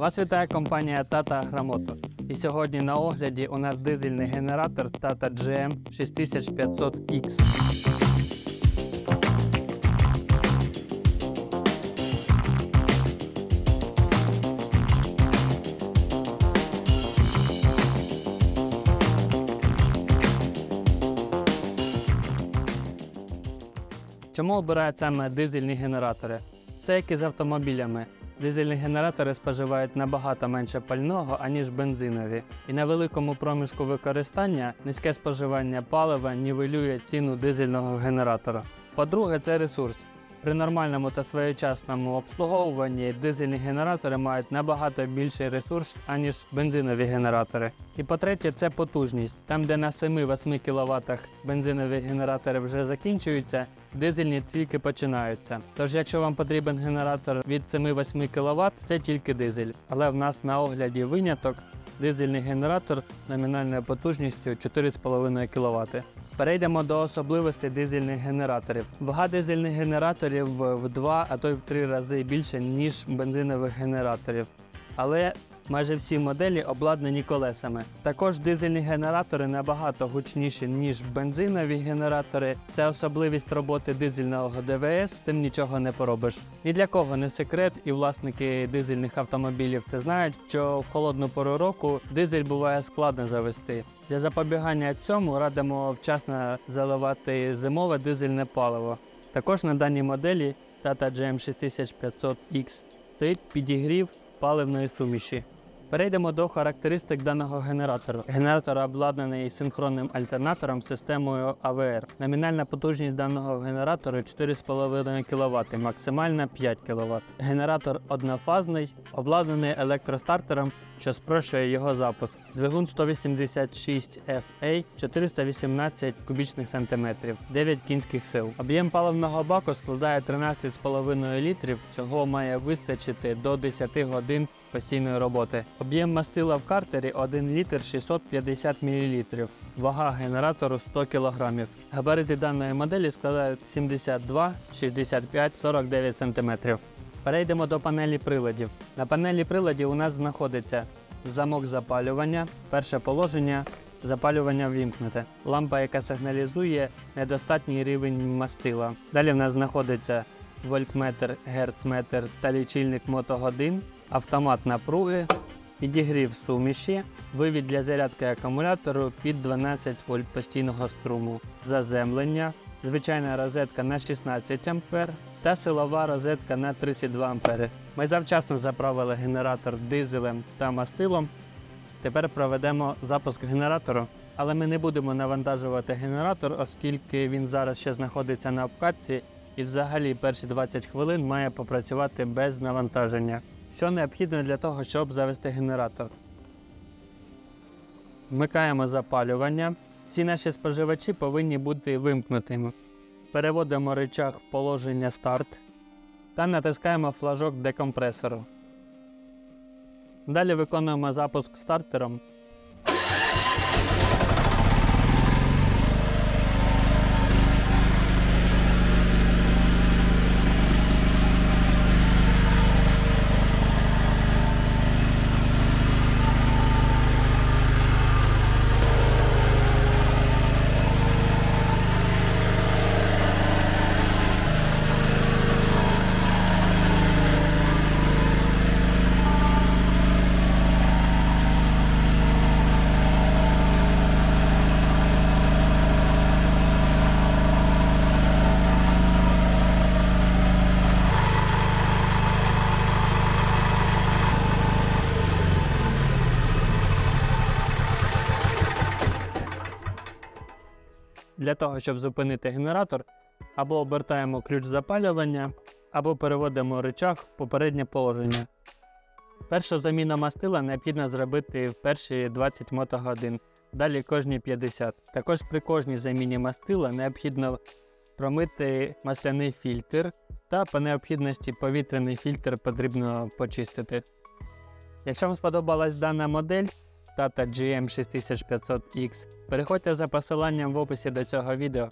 Вас вітає компанія Tata Agramoto. І сьогодні на огляді у нас дизельний генератор Tata GM 6500X. Чому обирають саме дизельні генератори? Все як і з автомобілями. Дизельні генератори споживають набагато менше пального, аніж бензинові, і на великому проміжку використання низьке споживання палива нівелює ціну дизельного генератора. По-друге, це ресурс. При нормальному та своєчасному обслуговуванні дизельні генератори мають набагато більший ресурс, аніж бензинові генератори. І по-третє, це потужність. Там, де на 7-8 кВт бензинові генератори вже закінчуються, дизельні тільки починаються. Тож, якщо вам потрібен генератор від 7-8 кВт, це тільки дизель. Але в нас на огляді виняток дизельний генератор номінальною потужністю 4,5 кВт. Перейдемо до особливостей дизельних генераторів. Вага дизельних генераторів в 2, а то й в 3 рази більше, ніж бензинових генераторів. Але майже всі моделі обладнані колесами. Також дизельні генератори набагато гучніші, ніж бензинові генератори. Це особливість роботи дизельного ДВС, тим нічого не поробиш. Ні для кого не секрет, і власники дизельних автомобілів це знають, що в холодну пору року дизель буває складно завести. Для запобігання цьому радимо вчасно заливати зимове дизельне паливо. Також на даній моделі Tata GM 6500X стоїть підігрів паливної суміші. Перейдемо до характеристик даного генератора. Генератор обладнаний синхронним альтернатором системою AVR. Номінальна потужність даного генератора 4,5 кВт, максимальна 5 кВт. Генератор однофазний, обладнаний електростартером, що спрощує його запуск. Двигун 186 FA 418 кубічних сантиметрів, 9 кінських сил. Об'єм паливного баку складає 13,5 літрів, чого має вистачити до 10 годин постійної роботи. Об'єм мастила в картері 1 літр 650 мл. Вага генератору 100 кг. Габарити даної моделі складають 72, 65, 49 см. Перейдемо до панелі приладів. На панелі приладів у нас знаходиться замок запалювання, перше положення, запалювання вімкнуте, лампа, яка сигналізує недостатній рівень мастила. Далі в нас знаходиться вольтметр, герцметр та лічильник мотогодин, автомат напруги, підігрів суміші, вивід для зарядки акумулятору під 12 вольт постійного струму, заземлення, звичайна розетка на 16 А та силова розетка на 32 А. Ми завчасно заправили генератор дизелем та мастилом. Тепер проведемо запуск генератору, але ми не будемо навантажувати генератор, оскільки він зараз ще знаходиться на обкатці і взагалі перші 20 хвилин має попрацювати без навантаження. Що необхідно для того, щоб завести генератор? Вмикаємо запалювання. Всі наші споживачі повинні бути вимкнутими. Переводимо речах в положення старт та натискаємо флажок декомпресору. Далі виконуємо запуск стартером. Для того, щоб зупинити генератор, або обертаємо ключ запалювання, або переводимо рычаг в попереднє положення. Першу заміну мастила необхідно зробити в перші 20 мотогодин, далі кожні 50. Також при кожній заміні мастила необхідно промити масляний фільтр та по необхідності повітряний фільтр потрібно почистити. Якщо вам сподобалась дана модель Tata GM 6500X, переходьте за посиланням в описі до цього відео